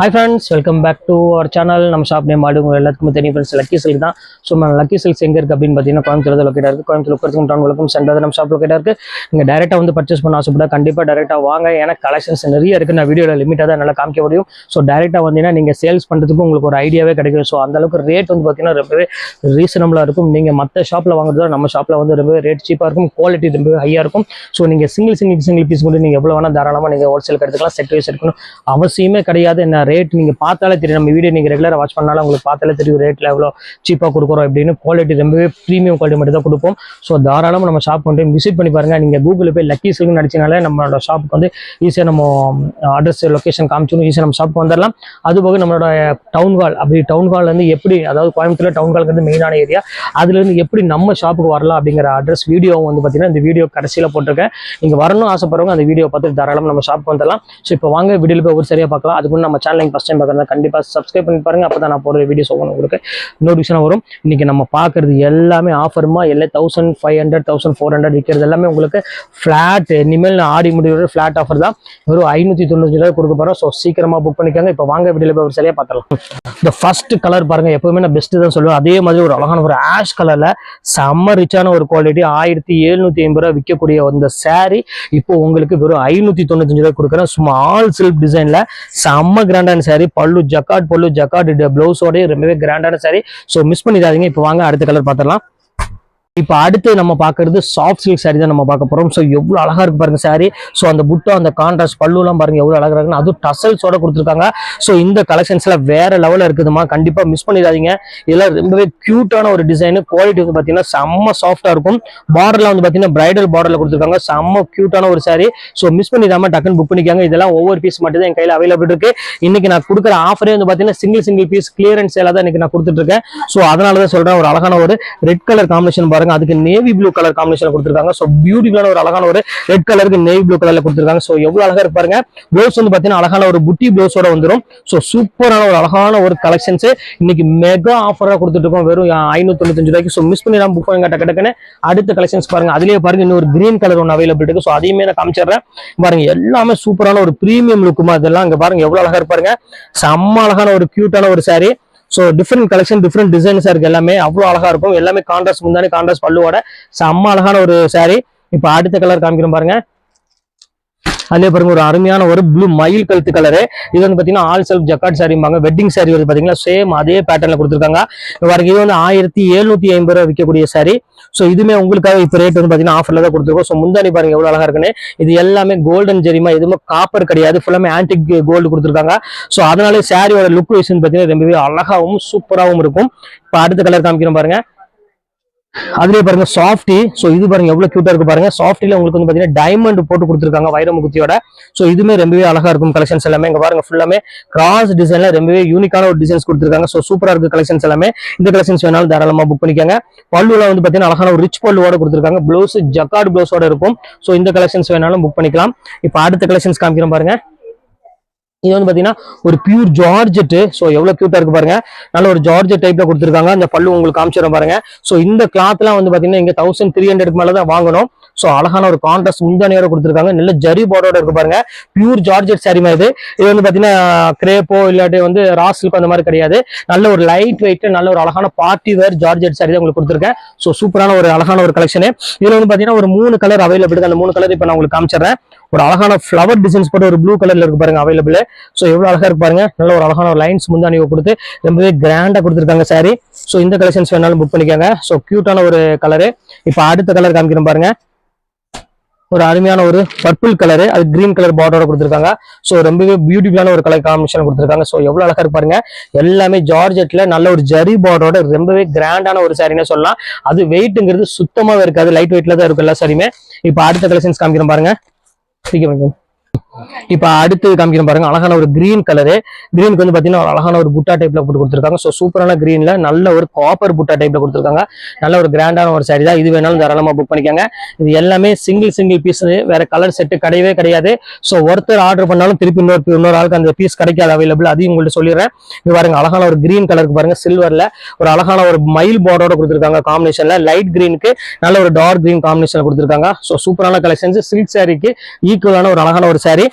Hi friends welcome back to our channel நம்ம shop name மாடு உங்கள் எல்லாத்துக்குமே தெரியும் ஃப்ரெண்ட்ஸ் லக்கி சில்க் தான். ஸோ நம்ம லக்கி சில்க்ஸ் எங்கே இருக்குது அப்படின்னு பார்த்தீங்கன்னா கோயம்புத்தூர் லொக்கேட்டாக இருக்குது கோயம்புத்தூர் லொக்கேட் டவுன் வழக்கம் சென்டர் நம்ம ஷாப் லொக்கேட்டாக இருக்குது நீங்கள் டேரெக்டாக வந்து பர்ச்சேஸ் பண்ண ஆசைப்பட்டா கண்டிப்பாக டேரெக்டாக வாங்க. ஏன்னா கலெக்ஷன்ஸ் நிறைய இருக்குது நான் வீடியோவில் லிமிட்டாக தான் நல்லா காமிக்க முடியும். ஸோ டேரெக்டாக வந்தீங்கன்னா நீங்கள் சேல்ஸ் பண்ணுறதுக்கு உங்களுக்கு ஒரு ஐடியாவே கிடைக்கும். ஸோ அந்த அளவுக்கு ரேட் வந்து பார்த்தீங்கன்னா ரொம்பவே ரீசனபிளாக இருக்கும். நீங்கள் மற்ற ஷாப்பில் வாங்குறதோ நம்ம ஷாப்பில் வந்து ரொம்பவே ரேட் சீப்பாக இருக்கும். குவாலிட்டி ரொம்பவே ஹையாக இருக்கும். ஸோ நீங்கள் சிங்கிள் சிங்கிள் சிங்கிள் பீஸ் கூட நீங்கள் எவ்வளோ வேணால் தாராளமாக நீங்கள் ஹோல்சேலுக்கு எடுத்துக்கலாம். செட் வைஸ் எடுக்கணும். அவசியமே கிடையாது. என்ன ரேட் நீங்கள் பார்த்தாலே தெரியும். நம்ம வீடியோ நீங்கள் ரெகுலராக வாட்ச் பண்ணாலும் உங்களுக்கு பார்த்தாலே தெரியும் ரேட்டில் எவ்வளோ சீப்பாக கொடுக்குறோம் அப்படின்னு. குவாலிட்டி ரொம்பவே ப்ரீமியம் குவாலிட்டி மட்டும் தான் கொடுப்போம். ஸோ தாராளமாக நம்ம ஷாப் வந்து விசிட் பண்ணி பாருங்கள் நீங்கள் கூகுளில் போய் லக்கி சில்க்னு அடிச்சினாலே நம்மளோட ஷாப்புக்கு வந்து ஈஸியாக நம்ம அட்ரஸ் லொக்கேஷன் காமிச்சிடும் ஈஸியாக நம்ம ஷாப்புக்கு வந்துடலாம். அதுபோக நம்மளோட டவுன் ஹால் அப்படி டவுன் ஹால் வந்து எப்படி அதாவது கோயம்புத்தூர் டவுன் ஹாலுக்கு மெயினான ஏரியா அதுலேருந்து எப்படி நம்ம ஷாப்புக்கு வரலாம் அப்படிங்கிற அட்ரஸ் வீடியோ வந்து பார்த்தீங்கன்னா இந்த வீடியோ கடைசியில் போட்டிருக்கேன். நீங்கள் வரணும் ஆசைப்படுறவங்க அந்த வீடியோ பார்த்துட்டு தாராளமாக நம்ம ஷாப்புக்கு வந்துடலாம். ஸோ இப்போ வாங்க வீடியோவில் போய் ஒரு சரியாக பார்க்கலாம். அதுக்கு நம்ம சேனல் சேனல் நீங்கள் ஃபஸ்ட் டைம் பார்க்குறதா கண்டிப்பாக சப்ஸ்கிரைப் பண்ணி பாருங்க. அப்போ தான் நான் போகிற வீடியோஸ் ஒவ்வொன்று உங்களுக்கு நோட்டிஃபிகேஷன் வரும். இன்றைக்கி நம்ம பார்க்குறது எல்லாமே ஆஃபருமா எல்லாம் thousand five hundred thousand four hundred விற்கிறது எல்லாமே உங்களுக்கு ஃப்ளாட் இனிமேல் ஆடி முடிவு ஃப்ளாட் ஆஃபர் தான். வெறும் ஐநூற்றி தொண்ணூற்றி ரூபாய் கொடுக்க போகிறோம் ஸோ சீக்கிரமாக புக் பண்ணிக்கோங்க. இப்போ வாங்க வீடியோவில் போய் ஒரு சரியாக பார்த்துடலாம். இந்த ஃபர்ஸ்ட் கலர் பாருங்கள் எப்போவுமே நான் பெஸ்ட்டு தான் சொல்லுவேன். அதே மாதிரி ஒரு அழகான ஒரு ஆஷ் கலரில் செம்ம ரிச்சான ஒரு குவாலிட்டி ஆயிரத்தி எழுநூற்றி ஐம்பது ரூபாய் விற்கக்கூடிய அந்த saree. இப்போ உங்களுக்கு வெறும் ஐநூற்றி தொண்ணூத்தஞ்சு ரூபாய் கொடுக்குறேன். சும்மா ஆல் சில்க் டிசைனில் செம்ம கிராண்ட் கிராண்டான சாரி பல்லு ஜக்காட் பல்லு ஜக்காட் பிளவுஸோடய ரொம்பவே கிராண்டான சாரி ஸோ மிஸ் பண்ணிடாதீங்க. இப்போ வாங்க அடுத்த கலர் பார்த்துடலாம். இப்போ அடுத்து நம்ம பார்க்கறது சாஃப்ட் சில்க் சாரி தான் நம்ம பார்க்க போகிறோம் ஸோ எவ்வளோ அழகாக இருக்கு பாருங்க சாரி ஸோ அந்த புட்டோ அந்த கான்ட்ராஸ்ட் பல்லுலாம் பாருங்க எவ்வளோ அழகாக இருக்குன்னு. அதுவும் டசல்ஸோட கொடுத்துருக்காங்க. ஸோ இந்த கலெக்ஷன்ஸ்ல வேற லெவலில் இருக்குதுமா கண்டிப்பாக மிஸ் பண்ணிடாதீங்க. இதெல்லாம் ரொம்பவே க்யூட்டான ஒரு டிசைனு குவாலிட்டி வந்து பார்த்தீங்கன்னா செம்ம சாஃப்டாக இருக்கும். பார்டர்ல வந்து பார்த்தீங்கன்னா பிரைடல் பார்டர்ல கொடுத்துருக்காங்க. செம்ம க்யூட்டான ஒரு சாரி ஸோ மிஸ் பண்ணிடாம டக்குன்னு புக் பண்ணிக்காங்க. இதெல்லாம் ஒவ்வொரு பீஸ் மட்டும் தான் என் கையில் அவைலபிள் இருக்கு. இன்னைக்கு நான் கொடுக்குற ஆஃபரே வந்து பார்த்தீங்கன்னா சிங்கிள் சிங்கிள் பீஸ் கிளியரன்ஸ் எல்லாம் தான் இன்னைக்கு நான் கொடுத்துட்டு இருக்கேன். ஸோ அதனால தான் சொல்றேன். ஒரு அழகான ஒரு ரெட் கலர் காம்பினேஷன் பாருங்க. அதுக்கு நேவி ப்ளூ கலர் காம்பினேஷன் கொடுத்துருக்காங்க. ஸோ பியூட்டிஃபுல்லான ஒரு அழகான ஒரு ரெட் கலருக்கு நேவி ப்ளூ கலர்ல கொடுத்துருக்காங்க. ஸோ எவ்வளவு அழகா இருப்பாருங்க ப்ளவுஸ் வந்து பார்த்தீங்கன்னா அழகான ஒரு புட்டி ப்ளவுஸோட வந்துடும் ஸோ சூப்பரான ஒரு அழகான ஒரு கலெக்ஷன்ஸ் இன்னைக்கு மெகா ஆஃபராக கொடுத்துட்டு இருக்கோம். வெறும் ஐநூத்தி தொண்ணூத்தஞ்சு ரூபாய்க்கு. ஸோ மிஸ் பண்ணி புக் பண்ணுங்க டக்கு டக்குன்னு அடுத்த கலெக்ஷன்ஸ் பாருங்க. அதுலயே பாருங்க இன்னொரு கிரீன் கலர் ஒன்று அவைலபிள் இருக்கு. ஸோ அதையுமே நான் காமிச்சிடுறேன். பாருங்க எல்லாமே சூப்பரான ஒரு பிரீமியம் லுக்குமா இதெல்லாம் இங்க பாருங்க எவ்வளவு அழகா இருப்பாருங்க செம்ம அழகான ஒரு கியூட்டான ஒரு saree. So different collection different டிசைன்ஸாக இருக்குது எல்லாமே அவ்வளோ அழகா இருக்கும். எல்லாமே கான்ட்ராஸ்ட் முந்தானே கான்ட்ராஸ்ட் பல்லுவோட. செம்ம அழகான ஒரு சாரீ இப்போ அடுத்த கலர் காமிக்கிறோம் பாருங்க. அதே பாருங்க ஒரு அருமையான ஒரு ப்ளூ மயில் கழுத்து கலரு இது வந்து பார்த்தீங்கன்னா ஆல் செல்ஃப் ஜக்காட் சாரிம்பாங்க வெட்டிங் சாரி வந்து பார்த்தீங்கன்னா சேம் அதே பேட்டர்ல கொடுத்துருக்காங்க. வரைக்கும் இது வந்து ஆயிரத்தி எழுநூத்தி ஐம்பது ரூபா விற்கக்கூடிய சாரி ஸோ இதுவுமே உங்களுக்காக இப்போ ரேட் வந்து பார்த்தீங்கன்னா ஆஃபர்ல தான் கொடுத்துருக்கோம். ஸோ முந்தானி பாருங்க எவ்வளோ அழகா இருக்குன்னு. இது எல்லாமே கோல்டன் ஜெரிமா எதுவுமே காப்பர் கிடையாது. ஃபுல்லாமே ஆன்டிக் கோல்டு கொடுத்துருக்காங்க. ஸோ அதனாலே சாரியோட லுக் வைஸ் பார்த்தீங்கன்னா ரொம்பவே அழகாவும் சூப்பராகவும் இருக்கும். இப்போ அடுத்த கலர் காமிக்கிறோம் பாருங்க. அதுலயே பாருங்க சாஃப்டி ஸோ இது பாருங்க எவ்வளவு கியூட்டா இருக்கு பாருங்க. சாஃப்டில உங்களுக்கு வந்து பாத்தீங்கன்னா டைமண்ட் போட்டு கொடுத்துருக்காங்க வைரமுகுத்தியோட ஸோ இதுமே ரொம்பவே அழகா இருக்கும் கலெக்ஷன்ஸ் எல்லாமே. இங்க பாருங்க ஃபுல்லாமே கிராஸ் டிசைன்ல ரொம்பவே யூனிக்கான ஒரு டிசைன்ஸ் கொடுத்துருக்காங்க. ஸோ சூப்பரா இருக்கு கலெக்ஷன்ஸ் எல்லாமே. இந்த கலெக்ஷன்ஸ் வேணாலும் தாராளமா புக் பண்ணிக்கோங்க. பல்லுல வந்து பாத்தீங்கன்னா அழகான ஒரு ரிச் பல்லுவோட கொடுத்துருக்காங்க. ப்ளவுஸ் ஜக்கார்ட் ப்ளவுஸோட இருக்கும். ஸோ இந்த கலெக்ஷன்ஸ் வேணாலும் புக் பண்ணிக்கலாம். இப்போ அடுத்த கலெக்ஷன்ஸ் காமிக்கிறோம் பாருங்க. இது வந்து பாத்தீங்கன்னா ஒரு பியூர் ஜார்ஜெட் ஸோ எவ்வளவு கியூட்டா இருக்கு பாருங்க. நல்ல ஒரு ஜார்ஜெட் டைப்ல கொடுத்துருக்காங்க. அந்த பல்லு உங்களுக்கு காமிச்சிடும் பாருங்க. ஸோ இந்த கிளாத்லாம் வந்து பாத்தீங்கன்னா இங்க தௌசண்ட் த்ரீ ஹண்ட்ரட் மேலதான் வாங்கணும். ஸோ அழகான ஒரு கான்ட்ராஸ்ட் முந்தானியோட கொடுத்துருக்காங்க. நல்ல ஜரி போர்டோட இருக்கு பாருங்க. பியூர் ஜார்ஜெட் சாரி மாதிரி. இது இது வந்து பாத்தீங்கன்னா கிரேப்போ இல்லாட்டி வந்து ரா அந்த மாதிரி கிடையாது. நல்ல ஒரு லைட் வெயிட் நல்ல ஒரு அழகான பார்ட்டி வேர் ஜார்ஜெட் சாரி தான் உங்களுக்கு கொடுத்துருக்கேன். ஸோ சூப்பரான ஒரு அழகான ஒரு கலெக்ஷனு இதுல வந்து பாத்தீங்கன்னா ஒரு மூணு கலர் அவைலபிள் அந்த மூணு கலர் இப்போ நான் உங்களுக்கு காமிச்சிடுறேன். ஒரு அழகான ஃப்ளவர் டிசைன்ஸ் போட்டு ஒரு ப்ளூ கலர்ல இருக்கு பாருங்க அவைலபிள் ஸோ எவ்வளவு அழகா இருக்கு பாருங்க. நல்ல ஒரு அழகான ஒரு லைன்ஸ் முந்தானி கொடுத்து ரொம்பவே கிராண்டா கொடுத்துருக்காங்க சாரி ஸோ இந்த கலெக்ஷன்ஸ் வேணாலும் புக் பண்ணிக்கோங்க. ஸோ கியூட்டான ஒரு கலரு இப்போ அடுத்த கலர் காமிக்கிறேன் பாருங்க. ஒரு அருமையான ஒரு பர்பிள் கலரு அது கிரீன் கலர் பார்டரோட கொடுத்துருக்காங்க. ஸோ ரொம்பவே பியூட்டிஃபுல்லான ஒரு கலர் காம்பினேஷன் கொடுத்துருக்காங்க. ஸோ எவ்வளோ அழகா இருக்கு எல்லாமே ஜார்ஜெட்ல நல்ல ஒரு ஜரி பார்டரோட ரொம்பவே கிராண்டான ஒரு சாரின்னு சொல்லலாம். அது வெயிட்டுங்கிறது சுத்தமாகவே இருக்காது. லைட் வெயிட்ல தான் இருக்கும் எல்லா சாரியுமே இப்போ அடுத்த கலெக்ஷன்ஸ் காமிக்கிறோம் பாருங்க. சீக்கிரம் இப்ப அடுத்து காமிக்கிறேன் பாருங்க அழகான ஒரு கிரீன் கலரு கிரீனுக்கு வந்து பாத்தீங்கன்னா ஒரு அழகான ஒரு புட்டா டைப்ல போட்டு கொடுத்துருக்காங்க. ஸோ சூப்பரான கிரீன்ல நல்ல ஒரு காப்பர் புட்டா டைப்ல கொடுத்துருக்காங்க. நல்ல ஒரு கிராண்டான ஒரு சாரி தான். இது வேணாலும் தாராளமா புக் பண்ணிக்காங்க. இது எல்லாமே சிங்கிள் சிங்கிள் பீஸ் வேற கலர் செட்டு கிடையவே கிடையாது. ஸோ ஒருத்தர் ஆர்டர் பண்ணாலும் திருப்பி இன்னொரு இன்னொரு ஆளுக்கு அந்த பீஸ் கிடைக்காது. அவைலபிள் அதையும் உங்கள்ட்ட சொல்லிடுறேன். இது பாருங்க அழகான ஒரு கிரீன் கலருக்கு பாருங்க சில்வர்ல ஒரு அழகான ஒரு மயில் பார்டரோட கொடுத்துருக்காங்க காம்பினேஷன்ல லைட் கிரீனுக்கு நல்ல ஒரு டார்க் கிரீன் காம்பினேஷன் கொடுத்துருக்காங்க. ஸோ சூப்பரான கலெக்ஷன்ஸ் சில்க் சாரிக்கு ஈக்குவலான ஒரு அழகான ஒரு சாரி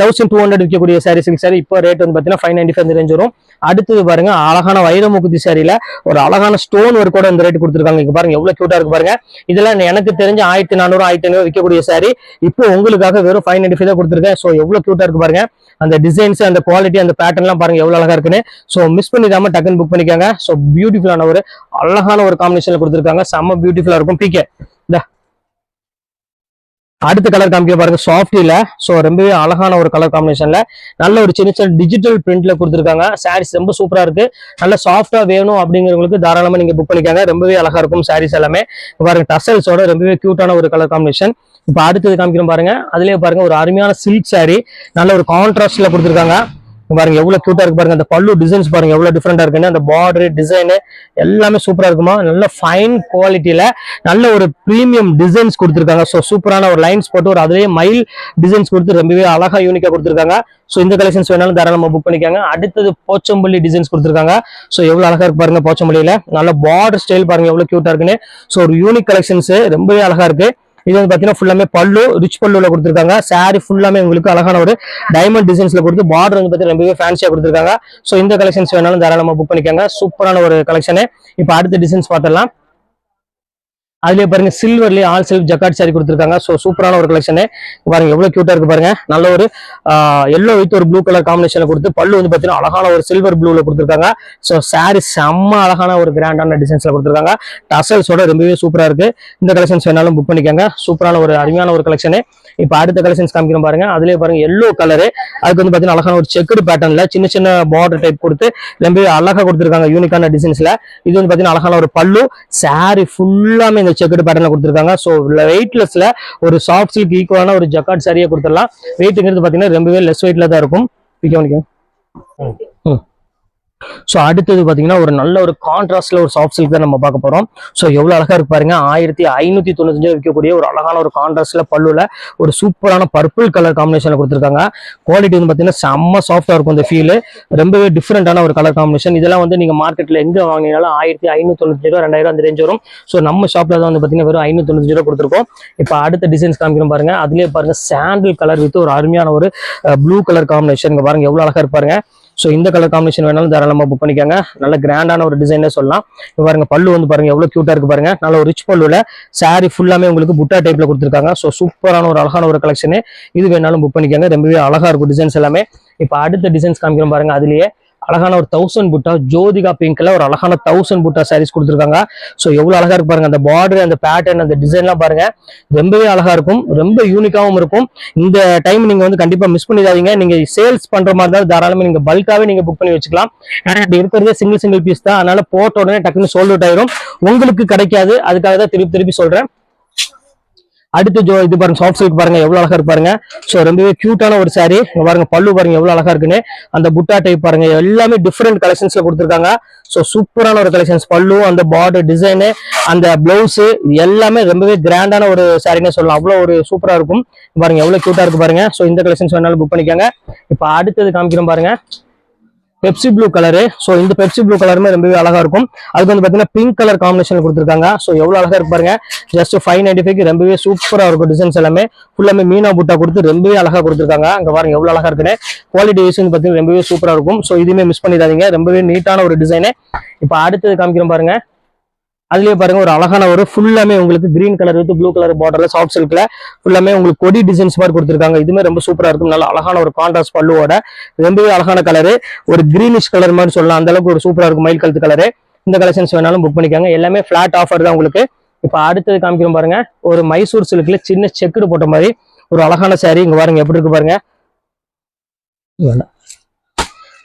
தௌசண்ட் டூ ஹண்ட்ரட் விற்கக்கூடிய சாரி சில்க் சாரி. இப்போ ரேட் வந்து பார்த்தீங்கன்னா ஃபைவ் நைன்டி ஃபைவ் ரேஞ்ச் வரும். அடுத்தது பாருங்க அழகான வைரமுகுதி சாரியில ஒரு அழகான ஸ்டோன் ஒரு கூட இந்த ரேட் கொடுத்துருக்காங்க. இங்க பாருங்க எவ்வளவு கியூட்டா இருக்கு பாருங்க. இதெல்லாம் எனக்கு தெரிஞ்ச ஆயிரத்தி நானூறு ஆயிரத்தி ஐநூறு விற்கக்கூடிய சாரி இப்போ உங்களுக்காக வெறும் ஃபைவ் நைன்டி ஃபைவ் தான் கொடுத்துருக்கேன். ஸோ எவ்வளவு கியூட்டா இருக்கு பாருங்க. அந்த டிசைன்ஸ் அந்த குவாலிட்டி அந்த பேட்டர்ன்லாம் பாருங்க எவ்வளவு அழகா இருக்குன்னு. ஸோ மிஸ் பண்ணிடாம டக்குன்னு புக் பண்ணிக்காங்க. ஸோ பியூட்டிஃபுல்லான ஒரு அழகான ஒரு காம்பினேஷன்ல கொடுத்துருக்காங்க. செம்ம பியூட்டிஃபுல்லா இருக்கும். பிகே இந்த. அடுத்த கலர் காமிக்க பாருங்க சாஃப்டில ஸோ ரொம்பவே அழகான ஒரு கலர் காம்பினேஷன்ல நல்ல ஒரு சின்ன சின்ன டிஜிட்டல் பிரிண்ட்ல கொடுத்துருக்காங்க. சாரீஸ் ரொம்ப சூப்பரா இருக்கு. நல்ல சாஃப்டா வேணும் அப்படிங்கிறவங்களுக்கு தாராளமா நீங்க புக் பண்ணிக்காங்க. ரொம்பவே அழகா இருக்கும் சாரீஸ் எல்லாமே. பாருங்க டசல்ஸோட ரொம்பவே கியூட்டான ஒரு கலர் காம்பினேஷன் இப்போ அடுத்தது காமிக்கிறோம் பாருங்க. அதுலயே பாருங்க ஒரு அருமையான சில்க் saree. நல்ல ஒரு கான்ட்ராஸ்ட்ல கொடுத்துருக்காங்க. பாருங்க எவ்வளவு கியூட்டா இருக்கு பாருங்க. அந்த பல்லு டிசைன்ஸ் பாருங்க எவ்வளவு டிஃப்ரெண்டா இருக்குன்னு. அந்த பார்டர் டிசைனு எல்லாமே சூப்பரா இருக்குமா? நல்ல ஃபைன் குவாலிட்டியில நல்ல ஒரு ப்ரீமியம் டிசைன்ஸ் கொடுத்துருக்காங்க. ஸோ சூப்பரான ஒரு லைன்ஸ் போட்டு ஒரு அதுலேயே மைல் டிசைன்ஸ் கொடுத்து ரொம்பவே அழகா யூனிக்கா கொடுத்துருக்காங்க. ஸோ இந்த கலெக்ஷன்ஸ் வேணாலும் தாராளமாக புக் பண்ணிக்காங்க. அடுத்தது போச்சம்பள்ளி டிசைன்ஸ் கொடுத்துருக்காங்க. ஸோ எவ்வளோ அழகா இருக்கு பாருங்க போச்சம்பள்ளியில. நல்ல பார்டர் ஸ்டைல் பாருங்க எவ்வளோ கியூட்டா இருக்குன்னு. ஸோ ஒரு யூனிக் கலெக்ஷன்ஸ் ரொம்பவே அழகா இருக்கு. இது வந்து பாத்தீங்கன்னா ஃபுல்லாமே பல்லு ரிச் பல்லுல கொடுத்துருக்காங்க. சாரி ஃபுல்லாமே உங்களுக்கு அழகான ஒரு டைமண்ட் டிசைன்ஸ்ல கொடுத்து பார்டர் வந்து பாத்தீங்கன்னா ரொம்பவே ஃபேன்சியா கொடுத்துருக்காங்க. ஸோ இந்த கலெக்ஷன்ஸ் வேணாலும் தாராளமா புக் பண்ணிக்கோங்க. சூப்பரான ஒரு கலெக்ஷனு இப்போ அடுத்த டிசைன்ஸ் பார்த்துடலாம். அதுலயே பாருங்க சில்வர்லயே ஆல் செல்ஃப் ஜக்காட் சாரி கொடுத்துருக்காங்க. ஸோ சூப்பரான ஒரு கலெக்ஷனு பாருங்க எவ்வளவு கியூட்டா இருக்கு பாருங்க. நல்ல ஒரு எல்லோ வித் ஒரு ப்ளூ கலர் காம்பினேஷன்ல கொடுத்து பல்லு வந்து பாத்தீங்கன்னா அழகான ஒரு சில்வர் ப்ளூல கொடுத்துருக்காங்க. ஸோ சாரி செம்ம அழகான ஒரு கிராண்டான டிசைன்ஸ்ல கொடுத்துருக்காங்க. டசல்ஸோட ரொம்பவே சூப்பரா இருக்கு. இந்த கலெக்ஷன்ஸ் வேணாலும் புக் பண்ணிக்கோங்க. சூப்பரான ஒரு அருமையான ஒரு கலெக்ஷனு இப்போ அடுத்த கலெக்ஷன்ஸ் காமிக்கிறோம் பாருங்க. அதுலயே பாருங்க எல்லோ கலரு அதுக்கு வந்து பாத்தீங்கன்னா அழகான ஒரு செக்குடு பேட்டர்ன்ல சின்ன சின்ன பார்டர் டைப் கொடுத்து ரொம்பவே அழகா கொடுத்துருக்காங்க யூனிக்கான டிசைன்ஸ்ல இது வந்து பாத்தீங்கன்னா அழகான ஒரு பல்லு. சாரி ஃபுல்லாமே இந்த செக்குடு பேட்டர்ல கொடுத்துருக்காங்க. ஸோ வெயிட்லெஸ்ல ஒரு சாஃப்ட் சில்க் ஈக்குவலான ஒரு ஜக்காட் சாரியை கொடுத்துடலாம். வெயிட்டுங்கிறது பாத்தீங்கன்னா ரொம்பவே லெஸ் வெயிட்ல தான் இருக்கும். பிக்க ம். ஸோ அடுத்தது பார்த்தீங்கன்னா ஒரு நல்ல ஒரு கான்ட்ராஸ்ட்ல ஒரு சாஃப்ட் சில்க் தான் நம்ம பார்க்க போறோம். ஸோ எவ்வளோ அழகா இருக்கு பாருங்க. ஆயிரத்தி ஐநூத்தி தொண்ணூத்தஞ்சு விற்கக்கூடிய ஒரு அழகான ஒரு கான்ட்ராஸ்ட்ல பல்லுல ஒரு சூப்பரான பர்பிள் கலர் காம்பினேஷன்ல கொடுத்துருக்காங்க. குவாலிட்டி வந்து பார்த்தீங்கன்னா செம்ம சாஃப்டா இருக்கும் இந்த ஃபீல் ரொம்பவே டிஃப்ரெண்டான ஒரு கலர் காம்பினேஷன் இதெல்லாம் வந்து நீங்க மார்க்கெட்ல எங்க வாங்கினாலும் ஆயிரத்தி ஐநூத்தி தொண்ணூத்தி ரூபா ரெண்டாயிரம் அந்த ரேஞ்ச் வரும். ஸோ நம்ம ஷாப்ல தான் வந்து பார்த்தீங்கன்னா வெறும் ஐநூத்தி தொண்ணூத்தி ரூபா கொடுத்துருக்கோம். இப்போ அடுத்த டிசைன்ஸ் காமிக்கிறோம் பாருங்க. அதுலயே பாருங்க சாண்டில் கலர் வித் ஒரு அருமையான ஒரு ப்ளூ கலர் காம்பினேஷன் பாருங்க எவ்வளவு அழகா இருப்பாருங்க ஸோ இந்த கலர் காம்பினேஷன் வேணாலும் தாராளமாக புக் பண்ணிக்கோங்க. நல்ல கிராண்டான ஒரு டிசைனே சொல்லலாம். இப்போ பாருங்க பல்லு வந்து பாருங்க எவ்வளோ க்யூட்டாக இருக்கு பாருங்க. நல்ல ஒரு ரிச் பல்லுல சாரி ஃபுல்லாமே உங்களுக்கு புட்டா டைப்ல கொடுத்துருக்காங்க. ஸோ சூப்பரான ஒரு அழகான ஒரு கலெக்ஷனு இது வேணாலும் புக் பண்ணிக்கோங்க. ரொம்பவே அழகா இருக்கும் டிசைன்ஸ் எல்லாமே. இப்போ அடுத்த டிசைன்ஸ் காமிக்கிறோம் பாருங்க அதுலேயே அழகான ஒரு தௌசண்ட் புட்டா ஜோதிகா பிங்க்ல ஒரு அழகான தௌசண்ட் புட்டா சாரீஸ் கொடுத்துருக்காங்க. ஸோ எவ்வளவு அழகா இருக்கு பாருங்க அந்த பார்டர் அந்த பேட்டர்ன் அந்த டிசைன்லாம் பாருங்க. ரொம்பவே அழகா இருக்கும் ரொம்ப யூனிக்காவும் இருக்கும். இந்த டைம் நீங்க வந்து கண்டிப்பா மிஸ் பண்ணிடாதீங்க. நீங்க சேல்ஸ் பண்ற மாதிரி இருந்தாலும் தாராளமாக நீங்க பல்காவே நீங்க புக் பண்ணி வச்சுக்கலாம். ஏன்னா இருக்கிறதே சிங்கிள் சிங்கிள் பீஸ் தான். அதனால போட்ட உடனே டக்குன்னு சோல்ட் அவுட் ஆயிரும். உங்களுக்கு கிடைக்காது. அதுக்காக தான் திருப்பி திருப்பி சொல்றேன். அடுத்து ஜோ இது பாருங்க சாஃப்ட் சில்க் பாருங்க எவ்வளவு அழகா இருப்பாருங்க பாருங்க. ஸோ ரொம்பவே கியூட்டான ஒரு சாரி பாருங்க பல்லு பாருங்க எவ்வளவு அழகா இருக்குன்னு. அந்த புட்டா டைப் பாருங்க எல்லாமே டிஃப்ரெண்ட் கலெக்ஷன்ஸ்ல கொடுத்துருக்காங்க. ஸோ சூப்பரான ஒரு கலெக்ஷன்ஸ் பல்லு அந்த பார்டர் டிசைனு அந்த பிளவுஸ் எல்லாமே ரொம்பவே கிராண்டான ஒரு சாரினே சொல்லலாம். அவ்வளோ ஒரு சூப்பரா இருக்கும். பாருங்க எவ்வளவு கியூட்டா இருக்கு பாருங்க. ஸோ இந்த கலெக்ஷன்ஸ் வேணாலும் புக் பண்ணிக்கோங்க. இப்போ அடுத்தது காமிக்கிறோம் பாருங்க. பெப்சி ப்ளூ கலரு ஸோ இந்த பெப்சி ப்ளூ கலருமே ரொம்பவே அழகா இருக்கும். அதுக்கு வந்து பார்த்தீங்கன்னா பிங்க் கலர் காம்பினேஷன் கொடுத்துருக்காங்க. ஸோ எவ்வளோ அழகா இருக்கு பாருங்க. ஜஸ்ட் ஃபைவ் நைன்டி ஃபைவ் ரொம்பவே சூப்பராக இருக்கும் டிசைன்ஸ் எல்லாமே. ஃபுல்லாமே மீனா புட்டா கொடுத்து ரொம்பவே அழகா கொடுத்துருக்காங்க. அங்கே பாருங்க எவ்வளோ அழகா இருக்குன்னு. குவாலிட்டி வைஸ் வந்து பார்த்தீங்கன்னா ரொம்பவே சூப்பராக இருக்கும். ஸோ இதுவுமே மிஸ் பண்ணிடாதீங்க. ரொம்பவே நீட்டான ஒரு டிசைனு இப்போ அடுத்தது காமிக்கிறோம் பாருங்க. அதுலயே பாருங்க ஒரு அழகான ஒரு ஃபுல்லாமே உங்களுக்கு green colour with blue colour பார்டர்ல சாஃப்ட் சில்க்ல ஃபுல்லாமே உங்களுக்கு கொடி டிசைன்ஸ் மாதிரி கொடுத்துருக்காங்க. இதுமே ரொம்ப சூப்பரா இருக்கும். நல்ல அழகான ஒரு கான்ட்ராஸ்ட் பல்லுவோட. ரொம்பவே அழகான கலரு ஒரு கிரீனிஷ் கலர் மாதிரி சொல்லலாம். அந்த அளவுக்கு ஒரு சூப்பரா இருக்கும். மயில் கழுத்து கலரு இந்த கலெக்ஷன்ஸ் வேணாலும் புக் பண்ணிக்காங்க. எல்லாமே ஃபிளாட் ஆஃபர் தான் உங்களுக்கு. இப்போ அடுத்தது காமிக்கிறோம் பாருங்க. ஒரு மைசூர் சில்க்ல சின்ன செக்குடு போட்ட மாதிரி ஒரு அழகான சாரி இங்க பாருங்க. எப்படி இருக்கு பாருங்க? வேணாம்.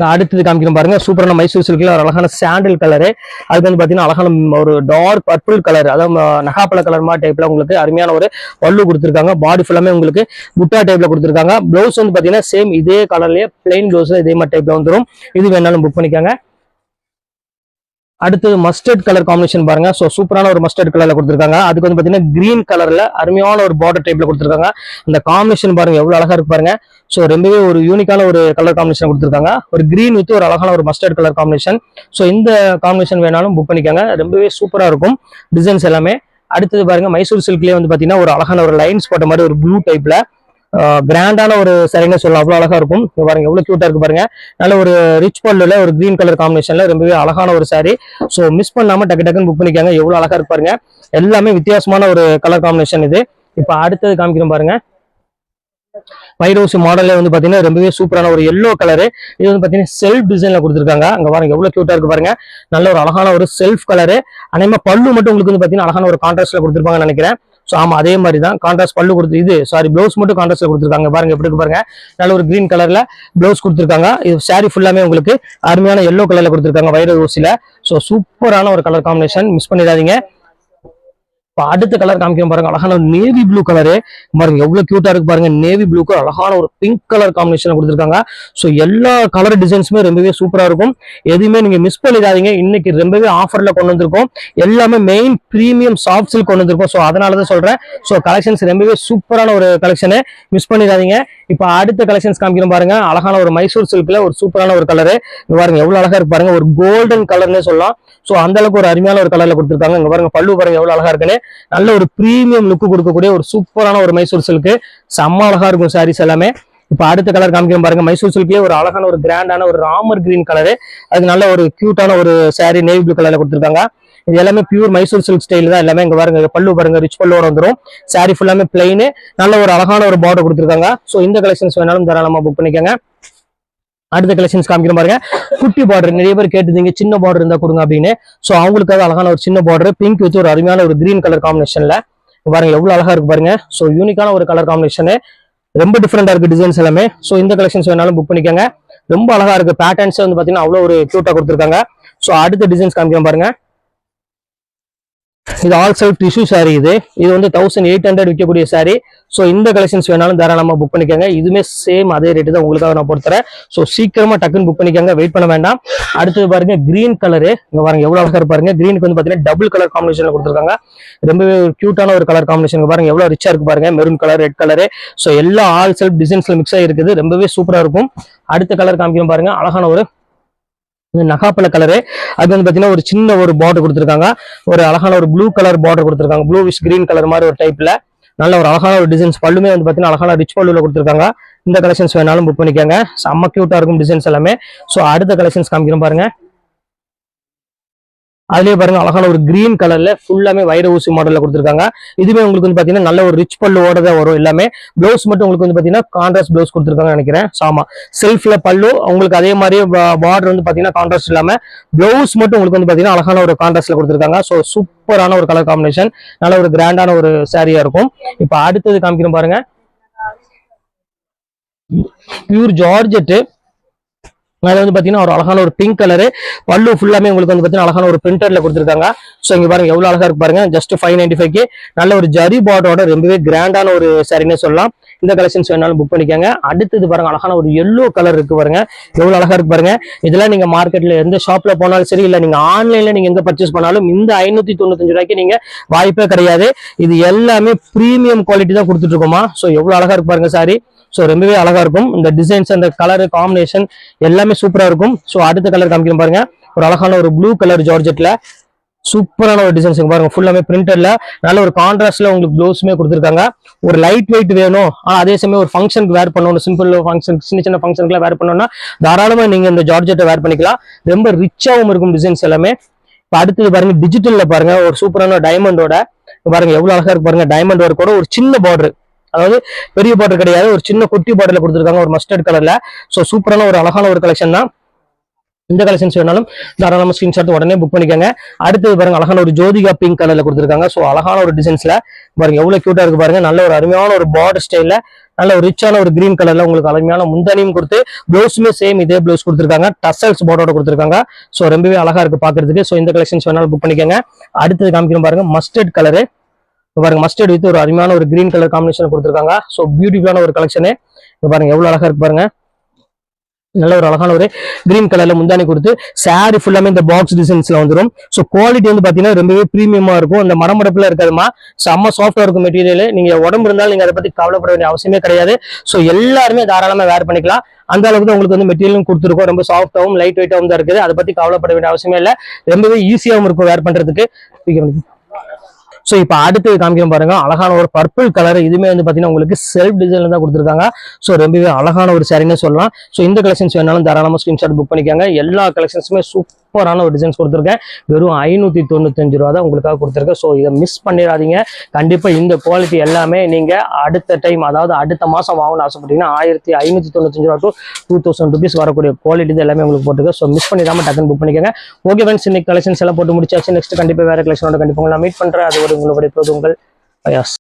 நான் அடுத்தது காமிக்கிறோம் பாருங்க. சூப்பரான மைசூர் சில்க்ல ஒரு அழகான சாண்டில் கலரு அதுக்கு வந்து பாத்தீங்கன்னா அழகான ஒரு டார்க் பர்பிள் கலர் அதாவது நகாப்பல நகாப்பழ கலர் மாதிரி டைப்ல உங்களுக்கு அருமையான ஒரு பல்லு கொடுத்துருக்காங்க. பாடி ஃபுல்லாமே உங்களுக்கு புட்டா டைப்ல கொடுத்துருக்காங்க. பிளவுஸ் வந்து பாத்தீங்கன்னா சேம் இதே கலர்லயே பிளைன் பிளவுஸ்ல இதே மாதிரி டைப்ல வந்துடும் இது வேணாலும் புக் பண்ணிக்காங்க. அடுத்தது மஸ்டர்ட் கலர் காம்பினேஷன் பாருங்க. ஸோ சூப்பரான ஒரு மஸ்டர்ட் கலர்ல கொடுத்துருக்காங்க. அதுக்கு வந்து பாத்தீங்கன்னா கிரீன் கலர்ல அருமையான ஒரு பார்டர் டைப்ல கொடுத்துருக்காங்க. அந்த காம்பினேஷன் பாருங்க எவ்வளவு அழகா இருக்கு பாருங்க. ஸோ ரொம்பவே ஒரு யூனிக்கான ஒரு கலர் காம்பினேஷன் கொடுத்துருக்காங்க. ஒரு கிரீன் வித் ஒரு அழகான ஒரு மஸ்டர்ட் கலர் காம்பினேஷன் ஸோ இந்த காம்பினேஷன் வேணாலும் புக் பண்ணிக்கோங்க. ரொம்பவே சூப்பரா இருக்கும். டிசைன்ஸ் எல்லாமே. அடுத்தது பாருங்க மைசூர் சில்க்லேயே வந்து பாத்தீங்கன்னா ஒரு அழகான ஒரு லைன்ஸ் போட்ட மாதிரி ஒரு ப்ளூ டைப்ல பிராண்டான ஒரு சரின்னு சொல்லலாம். அவ்வளோ அழகா இருக்கும். இங்கே பாருங்க எவ்வளோ கியூட்டா இருக்கு பாருங்க. நல்ல ஒரு ரிச் பல்லுல ஒரு கிரீன் கலர் காம்பினேஷன்ல ரொம்பவே அழகான ஒரு சாரி ஸோ மிஸ் பண்ணாம டக்கு டக்குன்னு புக் பண்ணிக்காங்க. எவ்வளோ அழகா இருக்கு பாருங்க. எல்லாமே வித்தியாசமான ஒரு கலர் காம்பினேஷன் இது. இப்போ அடுத்தது காமிக்கிறோம் பாருங்க. வைரோசி மாடல்ல வந்து பாத்தீங்கன்னா ரொம்பவே சூப்பரான ஒரு எல்லோ கலரு இது வந்து பாத்தீங்கன்னா செல்ஃப் டிசைன்ல கொடுத்துருக்காங்க. அங்க பாருங்க எவ்வளவு கியூட்டா இருக்கு பாருங்க. நல்ல ஒரு அழகான ஒரு செல்ஃப் கலரு அனைமா பல்லு மட்டும் உங்களுக்கு வந்து பாத்தீங்கன்னா அழகான ஒரு கான்ட்ராஸ்ட்ல கொடுத்துருப்பாங்கன்னு நினைக்கிறேன். ஸோ ஆமாம் அதே மாதிரி தான் கான்ட்ராஸ்ட் பல்லு கொடுத்து இது சாரி ப்ளவுஸ் மட்டும் கான்ட்ராஸ்ட்ல கொடுத்துருக்காங்க. பாருங்க எப்படி இருக்கு பாருங்க. நல்ல ஒரு கிரீன் கலர்ல ப்ளவுஸ் கொடுத்துருக்காங்க. இது சாரி ஃபுல்லாமே உங்களுக்கு அருமையான எல்லோ கலர்ல கொடுத்துருக்காங்க வைர ஊசியில ஸோ சூப்பரான ஒரு கலர் காம்பினேஷன் மிஸ் பண்ணிடாதீங்க. இப்போ அடுத்த கலர் காமிக்கிறோம் பாருங்க. அழகான ஒரு நேவி ப்ளூ கலரு பாருங்க எவ்வளவு கியூட்டா இருக்கு பாருங்க. நேவி ப்ளூக்கு அழகான ஒரு பிங்க் கலர் காம்பினேஷன் கொடுத்துருக்காங்க. ஸோ எல்லா கலர் டிசைன்ஸுமே ரொம்பவே சூப்பரா இருக்கும். எதுவுமே நீங்க மிஸ் பண்ணிடாதீங்க. இன்னைக்கு ரொம்பவே ஆஃபர்ல கொண்டு வந்திருக்கோம். எல்லாமே மெயின் ப்ரீமியம் சாஃப்ட் சில்க் கொண்டு வந்திருக்கோம். ஸோ அதனால தான் சொல்றேன். ஸோ கலெக்ஷன்ஸ் ரொம்பவே சூப்பரான ஒரு கலெக்ஷனு மிஸ் பண்ணிடாதீங்க. இப்போ அடுத்த கலெக்ஷன்ஸ் காமிக்கிறோம் பாருங்க. அழகான ஒரு மைசூர் சில்க்ல ஒரு சூப்பரான ஒரு கலரு பாருங்க எவ்வளவு அழகா இருக்கு பாருங்க. ஒரு கோல்டன் கலர்னே சொல்லலாம். ஸோ அந்த அளவுக்கு ஒரு அருமையான ஒரு கலர்ல கொடுத்துருக்காங்க. இங்க பாருங்க பல்லு பாருங்க எவ்வளவு அழகா இருக்குன்னு. நல்ல ஒரு ப்ரீமியம் லுக் கொடுக்கக்கூடிய ஒரு சூப்பரான ஒரு மைசூர் சில்க்கு செம்ம அழகா இருக்கும் சாரீஸ் எல்லாமே. இப்போ அடுத்த கலர் காமிக்கிறோம் பாருங்க. மைசூர் சில்க்கே ஒரு அழகான ஒரு கிராண்டான ஒரு ராமர் கிரீன் கலரு அதுக்கு நல்ல ஒரு கியூட்டான ஒரு சாரீ நேவி ப்ளூ கலர்ல கொடுத்துருக்காங்க. இது எல்லாமே பியூர் மைசூர் சில்க் ஸ்டைல் தான் எல்லாமே. இங்க பாருங்க பல்லு பாருங்க ரிச் பல்லோட வந்துடும் saree ஃபுல்லாமே பிளைனு நல்ல ஒரு அழகான ஒரு பார்டர் கொடுத்துருக்காங்க. ஸோ இந்த கலெக்ஷன்ஸ் வேணாலும் தாராளமா புக் பண்ணிக்கோங்க. அடுத்த கலெக்ஷன்ஸ் காமிக்கிற பாருங்க குட்டி பார்டர் நிறைய பேர் கேட்டுதீங்க சின்ன பார்டர் இருந்தா கொடுங்க அப்படின்னு. ஸோ அவங்களுக்காக அழகான ஒரு சின்ன பார்டர் பிங்க் வித் ஒரு அருமையான ஒரு கிரீன் கலர் காம்பினேஷன்ல பாருங்க எவ்வளவு அழகா இருக்கு பாருங்க. ஸோ யூனிக்கான ஒரு கலர் காம்பினேஷன் ரொம்ப டிஃப்ரெண்டா இருக்கு டிசைன்ஸ் எல்லாமே. ஸோ இந்த கலெக்ஷன்ஸ் வேணாலும் புக் பண்ணிக்கோங்க. ரொம்ப அழகா இருக்கு. பேட்டர்ன்ஸ் வந்து பாத்தீங்கன்னா அவ்வளவு ஒரு கியூட்டா கொடுத்துருக்காங்க. ஸோ அடுத்த டிசைன்ஸ் காமிக்கிறேன் பாருங்க. இது ஆல் சைட் டிஷ்யூ சாரி இது. இது வந்து தௌசண்ட் எயிட் ஹண்ட்ரட் விற்கக்கூடிய சாரி ஸோ இந்த கலெக்ஷன்ஸ் வேணாலும் தாராளமாக புக் பண்ணிக்கோங்க. இதுவுமே சேம் அதே ரேட்டு தான் உங்களுக்காக நான் பொறுத்துறேன் ஸோ சீக்கிரமா டக்குன்னு புக் பண்ணிக்கோங்க. வெயிட் பண்ண வேண்டாம். அடுத்தது பாருங்க கிரீன் கலரு இங்கே பாருங்க எவ்வளோ அழகா பாருங்க. கிரீனுக்கு வந்து பார்த்தீங்கன்னா டபுள் கலர் காம்பினேஷன்ல கொடுத்துருக்காங்க. ரொம்பவே ஒரு கியூட்டான ஒரு கலர் காம்பினேஷன் பாருங்க. எவ்வளோ ரிச்சாக இருக்கு பாருங்க. Maroon colour red colour so எல்லா ஆல் செல்ஃப் டிசைன்ஸில் மிக்ஸ் ஆகிருக்குது ரொம்பவே சூப்பராக இருக்கும். அடுத்த கலர் காமிக்கணும் பாருங்க. அழகான ஒரு நகாப்பழ கலரு அது வந்து பாத்தீங்கன்னா ஒரு சின்ன ஒரு பார்டர் கொடுத்துருக்காங்க. ஒரு அழகான ஒரு ப்ளூ கலர் பார்டர் கொடுத்துருக்காங்க. ப்ளூ விஷ் கிரீன் கலர் மாதிரி ஒரு டைப்ல நல்ல ஒரு அழகான ஒரு டிசைன்ஸ் பல்லுமே வந்து பாத்தீங்கன்னா அழகான ரிச் பல்லுல கொடுத்துருக்காங்க. இந்த கலெக்ஷன்ஸ் வேணாலும் புக் பண்ணிக்கோங்க. செம்ம கியூட்டா இருக்கும் டிசைன்ஸ் எல்லாமே. ஸோ அடுத்த கலெக்ஷன்ஸ் காமிக்கிறோம் பாருங்க. அதுலயே பாருங்க அழகான ஒரு கிரீன் கலர்ல ஃபுல்லாமே வைர ஊசி மாடல்ல கொடுத்துருக்காங்க. இதுவே உங்களுக்கு வந்து பாத்தீங்கன்னா நல்ல ஒரு ரிச் பல்லுவோட தான் வரும் எல்லாமே. ப்ளவுஸ் மட்டும் உங்களுக்கு வந்து பாத்தீங்கன்னா கான்ட்ராஸ்ட் ப்ளவுஸ் கொடுத்துருக்காங்க நினைக்கிறேன். சாமா. செல்ஃப்ல பல்லு உங்களுக்கு அதே மாதிரி பார்டர் வந்து பாத்தீங்கன்னா கான்ட்ராஸ்ட் இல்லாம ப்ளவுஸ் மட்டும் உங்களுக்கு வந்து பாத்தீங்கன்னா அழகான ஒரு கான்ட்ராஸ்ட்ல கொடுத்துருக்காங்க. ஸோ சூப்பரான ஒரு கலர் காம்பினேஷன் நல்ல ஒரு கிராண்டான ஒரு சாரியா இருக்கும். இப்போ அடுத்தது காமிக்கிறோம் பாருங்க. பியூர் ஜார்ஜெட்டு அது வந்து பாத்தீங்கன்னா ஒரு அழகான ஒரு பிங்க் கலரு பல்லு ஃபுல்லாமே உங்களுக்கு வந்து பாத்தீங்கன்னா அழகான ஒரு பிரிண்டர்ல கொடுத்துருக்காங்க. ஸோ இங்க பாருங்க எவ்வளவு அழகா இருக்கு பாருங்க. ஜஸ்ட் ஃபைவ் நைன்டி ஃபைவ்க்கு நல்ல ஒரு ஜரி பார்டரோட ரொம்பவே கிராண்டான ஒரு சரின்னு சொல்லலாம். இந்த கலெக்ஷன்ஸ் வேணாலும் புக் பண்ணிக்கோங்க. அடுத்தது பாருங்க அழகான ஒரு எல்லோ கலர் இருக்கு பாருங்க. எவ்வளவு அழகா இருக்கு பாருங்க. இதெல்லாம் நீங்க மார்க்கெட்ல எந்த ஷாப்ல போனாலும் சரி இல்ல நீங்க ஆன்லைன்ல நீங்க எங்க பர்ச்சேஸ் பண்ணாலும் இந்த ஐநூத்தி தொண்ணூத்தஞ்சு ரூபாய்க்கு நீங்க வாய்ப்பே கிடையாது. இது எல்லாமே ப்ரீமியம் குவாலிட்டி தான் கொடுத்துட்டு இருக்கோமா? ஸோ எவ்வளவு அழகா இருக்கு பாருங்க சாரி ஸோ ரொம்பவே அழகா இருக்கும். இந்த டிசைன்ஸ் அந்த கலர் காம்பினேஷன் எல்லாமே சூப்பரா இருக்கும். ஸோ அடுத்த கலர் காமிக்கிறேன் பாருங்க. ஒரு அழகான ஒரு ப்ளூ கலர் ஜார்ஜெட்ல சூப்பரான ஒரு டிசைன்ஸ் பாருங்க. ஃபுல்லாமே பிரிண்டர்ல நல்ல ஒரு கான்ட்ராஸ்ட்ல உங்களுக்கு ப்ளவுஸுமே கொடுத்துருக்காங்க. ஒரு லைட் வெயிட் வேணும். ஆனால் அதே சமயம் ஒரு ஃபங்க்ஷனுக்கு வேர் பண்ணணும் சிம்பிள் ஃபங்க்ஷன் சின்ன சின்ன ஃபங்க்ஷனுக்குலாம் வேர் பண்ணணும்னா தாராளமாக நீங்க இந்த ஜார்ஜெட்டை வேர் பண்ணிக்கலாம். ரொம்ப ரிச்சாகவும் இருக்கும் டிசைன்ஸ் எல்லாமே. இப்போ அடுத்தது பாருங்க டிஜிட்டல்ல பாருங்க ஒரு சூப்பரான டைமண்டோட பாருங்க எவ்வளவு அழகா இருக்கு பாருங்க. டைமண்ட் ஒர்க்கோட ஒரு சின்ன பார்டர் அதாவது பெரிய பார்டர் கிடையாது. ஒரு சின்ன குட்டி பாட்டில் கொடுத்துருக்காங்க. ஒரு மஸ்டர்ட் கலர்ல ஸோ சூப்பரான ஒரு அழகான ஒரு கலெக்ஷன் தான். இந்த கலெக்ஷன்ஸ் வேணாலும் தாராளமாக ஸ்கிரீன்ஷாட் உடனே புக் பண்ணிக்கோங்க. அடுத்தது பாருங்க அழகான ஒரு ஜோதிகா பிங்க் கலர்ல கொடுத்துருக்காங்க. ஸோ அழகான ஒரு டிசைன்ஸ்ல பாருங்க எவ்வளவு கியூட்டா இருக்கு பாருங்க. நல்ல ஒரு அருமையான ஒரு பார்டர் ஸ்டைல்ல நல்ல ஒரு ரிச்சான ஒரு கிரீன் கலர்ல உங்களுக்கு அருமையான முந்தானியும் கொடுத்து ப்ளவுஸுமே சேம் இதே ப்ளவுஸ் கொடுத்துருக்காங்க. டசல்ஸ் போர்டோட கொடுத்துருக்காங்க. ஸோ ரொம்பவே அழகா இருக்கு பாக்குறதுக்கு. ஸோ இந்த கலெக்ஷன்ஸ் வேணாலும் புக் பண்ணிக்கோங்க. அடுத்தது காமிக்கணும் பாருங்க மஸ்டர்ட் கலரு பாருங்க மஸ்டர்ட் வித் ஒரு அருமையான ஒரு கிரீன் கலர் காம்பினேஷன் கொடுத்துருக்காங்க. ஸோ பியூட்டிஃபுல்லான ஒரு கலெக்ஷனு பாருங்க எவ்வளவு அழகா இருக்கு பாருங்க. நல்ல ஒரு அழகான ஒரு கிரீன் கலர்ல முந்தானி கொடுத்து சாரி ஃபுல்லாமே இந்த பாக்ஸ் டிசைன்ஸ்ல வந்துடும் ஸோ குவாலிட்டி வந்து பாத்தீங்கன்னா ரொம்பவே ப்ரீமியமா இருக்கும். அந்த மரமடப்புல இருக்காதுமா செம்ம சாஃப்டா இருக்கும் மெட்டீரியல் நீங்க உடம்பு இருந்தாலும் நீங்க அதை பத்தி கவலைப்பட வேண்டிய அவசியமே கிடையாது. ஸோ எல்லாருமே தாராளமா வேர் பண்ணிக்கலாம். அந்த அளவுக்கு தான் உங்களுக்கு வந்து மெட்டீரியலும் கொடுத்துருக்கோம். ரொம்ப சாஃப்டாகவும் லைட் வெயிட்டாகவும் தான் இருக்குது. அதை பத்தி கவலைப்பட வேண்டிய அவசியமே இல்லை. ரொம்பவே ஈஸியாகவும் இருக்கும் வேர் பண்றதுக்கு. ஸோ இப்போ அடுத்து காமிக்கிறோம் பாருங்க. அழகான ஒரு பர்பிள் கலர் இதுவுமே வந்து பார்த்தீங்கன்னா உங்களுக்கு செல்ஃப் டிசைன்ல தான் கொடுத்துருக்காங்க. ஸோ ரொம்பவே அழகான ஒரு சாரின்னு சொல்லலாம். ஸோ இந்த கலெக்ஷன்ஸ் வேணாலும் தாராளமாக ஸ்கிரீன்ஷாட் புக் பண்ணிக்காங்க. எல்லா கலெக்ஷன்ஸுமே சூப்பர் சூப்பரான ஒரு டிசைன்ஸ் கொடுத்துருக்கேன். வெறும் ஐநூற்றி தொண்ணூத்தஞ்சு ரூபா தான் உங்களுக்காக கொடுத்துருக்கேன். ஸோ இதை மிஸ் பண்ணிடாதீங்க. கண்டிப்பாக இந்த குவாலிட்டி எல்லாமே நீங்கள் அடுத்த டைம் அதாவது அடுத்த மாதம் வாங்கணும்னு ஆசைப்பட்டீங்கன்னா ஆயிரத்தி ஐநூற்றி தொண்ணூத்தஞ்சு ரூபா டு டூ தௌசண்ட் ருபீஸ் வரக்கூடிய குவாலிட்டி இது எல்லாமே உங்களுக்கு போட்டுருக்கேன். ஸோ மிஸ் பண்ணிடாமல் டக்குன்னு புக் பண்ணிக்கோங்க. ஓகே ஃப்ரெண்ட்ஸ் இன்னைக்கு கலெக்ஷன்ஸ் எல்லாம் போட்டு முடிச்சாச்சு. நெக்ஸ்ட் கண்டிப்பாக வேறு கலெக்ஷனோட கண்டிப்பாக நான் மீட் பண்ணுறேன் அது ஒரு உங்களுடைய பொது உங்கள் பயாஸ்.